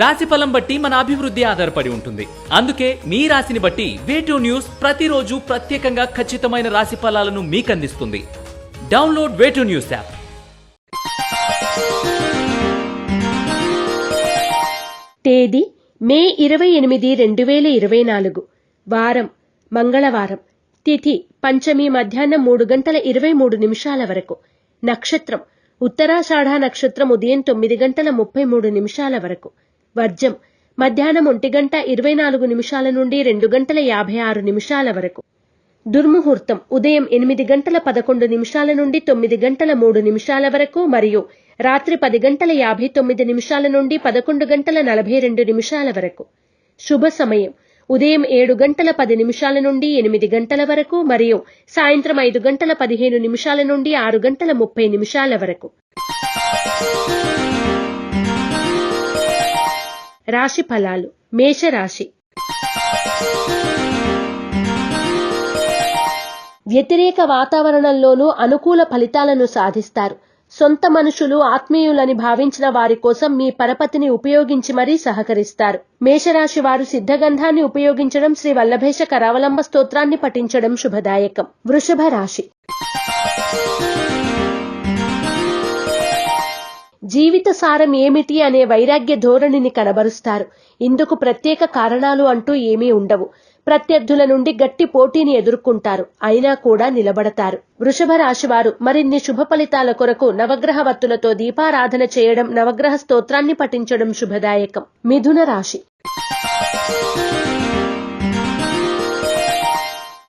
రాశి ఫలం బట్టి మన అభివృద్ధి ఆధారపడి ఉంటుంది. అందుకే మీ రాశిని బట్టి వేటూ న్యూస్ ప్రతిరోజు ప్రత్యేకంగా ఖచ్చితమైన రాశి ఫలాలను మీకు అందిస్తుంది డౌన్లోడ్ వేటూ న్యూస్ యాప్ తేదీ మే ఇరవై ఎనిమిది రెండు వేల ఇరవై నాలుగు. వారం మంగళవారం. తిథి పంచమి మధ్యాహ్నం మూడు గంటల ఇరవై మూడు నిమిషాల వరకు. నక్షత్రం ఉత్తరాషాఢ నక్షత్రం ఉదయం తొమ్మిది గంటల ముప్పై మూడు నిమిషాల వరకు. వర్జం. మధ్యాహ్నం ఒంటి గంట ఇరవై నాలుగు నిమిషాల నుండి రెండు గంటల యాభై ఆరు నిమిషాల వరకు. దుర్ముహూర్తం. ఉదయం ఎనిమిది గంటల పదకొండు నిమిషాల నుండి తొమ్మిది గంటల మూడు నిమిషాల వరకు మరియు రాత్రి పది గంటల యాభై తొమ్మిది నిమిషాల నుండి పదకొండు గంటల నలభై రెండు నిమిషాల వరకు. శుభ సమయం. ఉదయం ఏడు గంటల పది నిమిషాల నుండి ఎనిమిది గంటల వరకు మరియు సాయంత్రం ఐదు గంటల పదిహేను నిమిషాల నుండి ఆరు గంటల ముప్పై నిమిషాల వరకు. రాశి ఫలాలు. మేషరాశి. వ్యతిరేక వాతావరణంలోనూ అనుకూల ఫలితాలను సాధిస్తారు. సొంత మనుషులు ఆత్మీయులని భావించిన వారి కోసం మీ పరపతిని ఉపయోగించి మరీ సహకరిస్తారు. మేషరాశి వారు సిద్ధగంధాన్ని ఉపయోగించడం శ్రీ వల్లభేష కరావలంబ స్తోత్రాన్ని పఠించడం శుభదాయకం. వృషభ రాశి. జీవిత సారం ఏమిటి అనే వైరాగ్య ధోరణిని కనబరుస్తారు. ఇందుకు ప్రత్యేక కారణాలు అంటూ ఏమీ ఉండవు. ప్రత్యర్థుల నుండి గట్టి పోటీని ఎదుర్కొంటారు. అయినా కూడా నిలబడతారు. వృషభ రాశివారు మరిన్ని శుభ ఫలితాల కొరకు నవగ్రహ వత్తులతో దీపారాధన చేయడం నవగ్రహ స్తోత్రాన్ని పఠించడం శుభదాయకం. మిథున రాశి.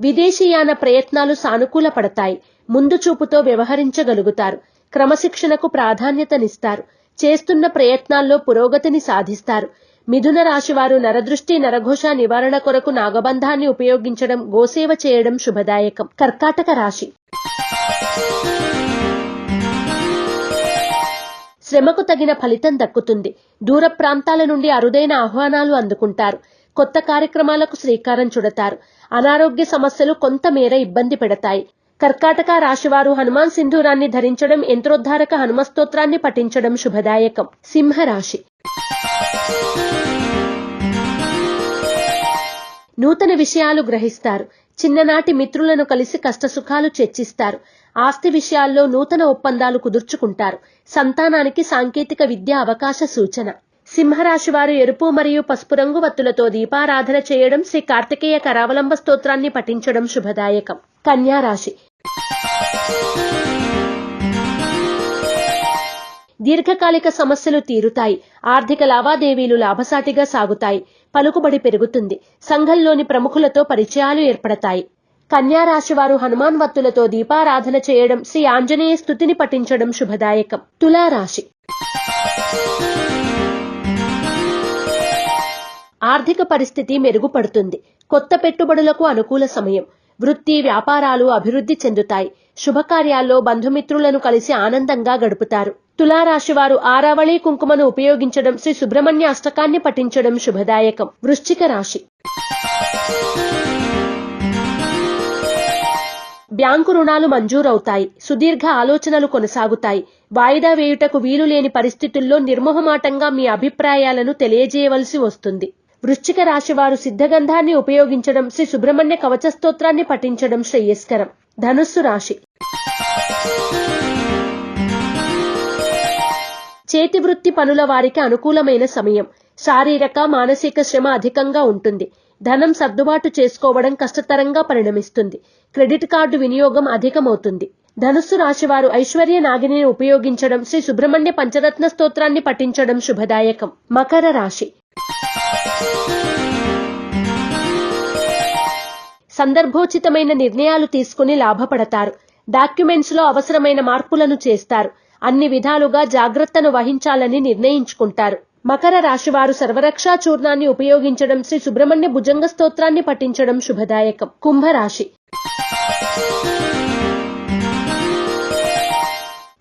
విదేశీయాన ప్రయత్నాలు సానుకూల పడతాయి. ముందు చూపుతో వ్యవహరించగలుగుతారు. క్రమశిక్షణకు ప్రాధాన్యతనిస్తారు. చేస్తున్న ప్రయత్నాల్లో పురోగతిని సాధిస్తారు. మిథున రాశివారు నరదృష్టి నరఘోష నివారణ కొరకు నాగబంధాన్ని ఉపయోగించడం గోసేవ చేయడం శుభదాయకం. కర్కాటక రాశి. శ్రమకు తగిన ఫలితం దక్కుతుంది. దూర ప్రాంతాల నుండి అరుదైన ఆహ్వానాలు అందుకుంటారు. కొత్త కార్యక్రమాలకు శ్రీకారం చుడతారు. అనారోగ్య సమస్యలు కొంతమేర ఇబ్బంది పెడతాయి. కర్కాటక రాశివారు హనుమాన్ సింధూరాన్ని ధరించడం యంత్రోద్ధారక హనుమస్తోత్రాన్ని పఠించడం శుభదాయకం. సింహరాశి. నూతన విషయాలు గ్రహిస్తారు. చిన్ననాటి మిత్రులను కలిసి కష్టసుఖాలు చర్చిస్తారు. ఆస్తి విషయాల్లో నూతన ఒప్పందాలు కుదుర్చుకుంటారు. సంతానానికి సాంకేతిక విద్య అవకాశ సూచన. సింహరాశి వారు ఎరుపు మరియు పసుపు రంగు వత్తులతో దీపారాధన చేయడం శ్రీ కార్తికేయ కరావలంబ స్తోత్రాన్ని పఠించడం శుభదాయకం. కన్యా రాశి దీర్ఘకాలిక సమస్యలు తీరుతాయి. ఆర్థిక లావాదేవీలు లాభసాటిగా సాగుతాయి. పలుకుబడి పెరుగుతుంది. సంఘంలోని ప్రముఖులతో పరిచయాలు ఏర్పడతాయి. కన్యా రాశి వారు హనుమాన్ వత్తులతో దీపారాధన చేయడం శ్రీ ఆంజనేయ స్థుతిని పఠించడం శుభదాయకం. తులారాశి. ఆర్థిక పరిస్థితి మెరుగుపడుతుంది. కొత్త పెట్టుబడులకు అనుకూల సమయం. వృత్తి వ్యాపారాలు అభివృద్ధి చెందుతాయి. శుభకార్యాల్లో బంధుమిత్రులను కలిసి ఆనందంగా గడుపుతారు. తులారాశి వారు ఆరావళి కుంకుమను ఉపయోగించడం శ్రీ సుబ్రహ్మణ్య అష్టకాన్ని పఠించడం శుభదాయకం. వృశ్చిక రాశి. బ్యాంకు రుణాలు మంజూరవుతాయి. సుదీర్ఘ ఆలోచనలు కొనసాగుతాయి. వాయిదా వేయుటకు వీలు లేని పరిస్థితుల్లో నిర్మోహమాటంగా మీ అభిప్రాయాలను తెలియజేయవలసి వస్తుంది. వృశ్చిక రాశి వారు సిద్ధగంధాన్ని ఉపయోగించడం శ్రీ సుబ్రహ్మణ్య కవచ స్తోత్రాన్ని పఠించడం శ్రేయస్కరం. ధనుస్సు రాశి. చేతి వృత్తి పనుల వారికి అనుకూలమైన సమయం. శారీరక మానసిక శ్రమ అధికంగా ఉంటుంది. ధనం సర్దుబాటు చేసుకోవడం కష్టతరంగా పరిణమిస్తుంది. క్రెడిట్ కార్డు వినియోగం అధికమవుతుంది. ధనుస్సు రాశివారు ఐశ్వర్య నాగిని ఉపయోగించడం శ్రీ సుబ్రహ్మణ్య పంచరత్న స్తోత్రాన్ని పఠించడం శుభదాయకం. మకర రాశి. సందర్భోచితమైన నిర్ణయాలు తీసుకుని లాభపడతారు. డాక్యుమెంట్స్లో అవసరమైన మార్పులను చేస్తారు. అన్ని విధాలుగా జాగ్రత్తను వహించాలని నిర్ణయించుకుంటారు. మకర రాశివారు సర్వరక్షా చూర్ణాన్ని ఉపయోగించడం శ్రీ సుబ్రహ్మణ్య భుజంగ స్తోత్రాన్ని పఠించడం శుభదాయకం. కుంభరాశి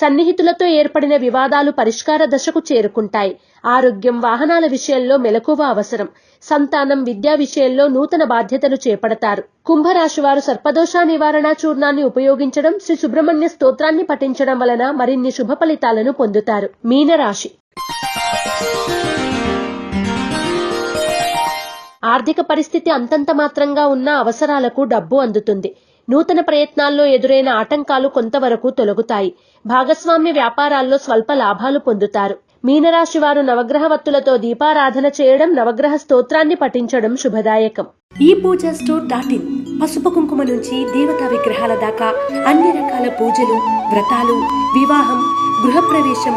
సన్నిహితులతో ఏర్పడిన వివాదాలు పరిష్కార దశకు చేరుకుంటాయి. ఆరోగ్యం వాహనాల విషయంలో మెలకువ అవసరం. సంతానం విద్యా విషయంలో నూతన బాధ్యతలు చేపడతారు. కుంభరాశివారు సర్పదోష నివారణ చూర్ణాన్ని ఉపయోగించడం శ్రీ సుబ్రహ్మణ్య స్తోత్రాన్ని పఠించడం వలన మరిన్ని శుభ ఫలితాలను పొందుతారు. మీనరాశి ఆర్థిక పరిస్థితి అంతంత మాత్రంగా ఉన్న అవసరాలకు డబ్బు అందుతుంది. నూతన ప్రయత్నాల్లో ఎదురైన ఆటంకాలు కొంతవరకు తొలగుతాయి. భాగస్వామ్య వ్యాపారాల్లో స్వల్ప లాభాలు పొందుతారు. మీనరాశి వారు నవగ్రహ వత్తులతో దీపారాధన చేయడం నవగ్రహ స్తోత్రాన్ని పఠించడం శుభదాయకం. ఈ పూజ స్టోర్ డాట్ ఇన్ పసుపు కుంకుమ నుంచి దేవతా విగ్రహాల దాకా అన్ని రకాల పూజలు వ్రతాలు వివాహం గృహప్రవేశం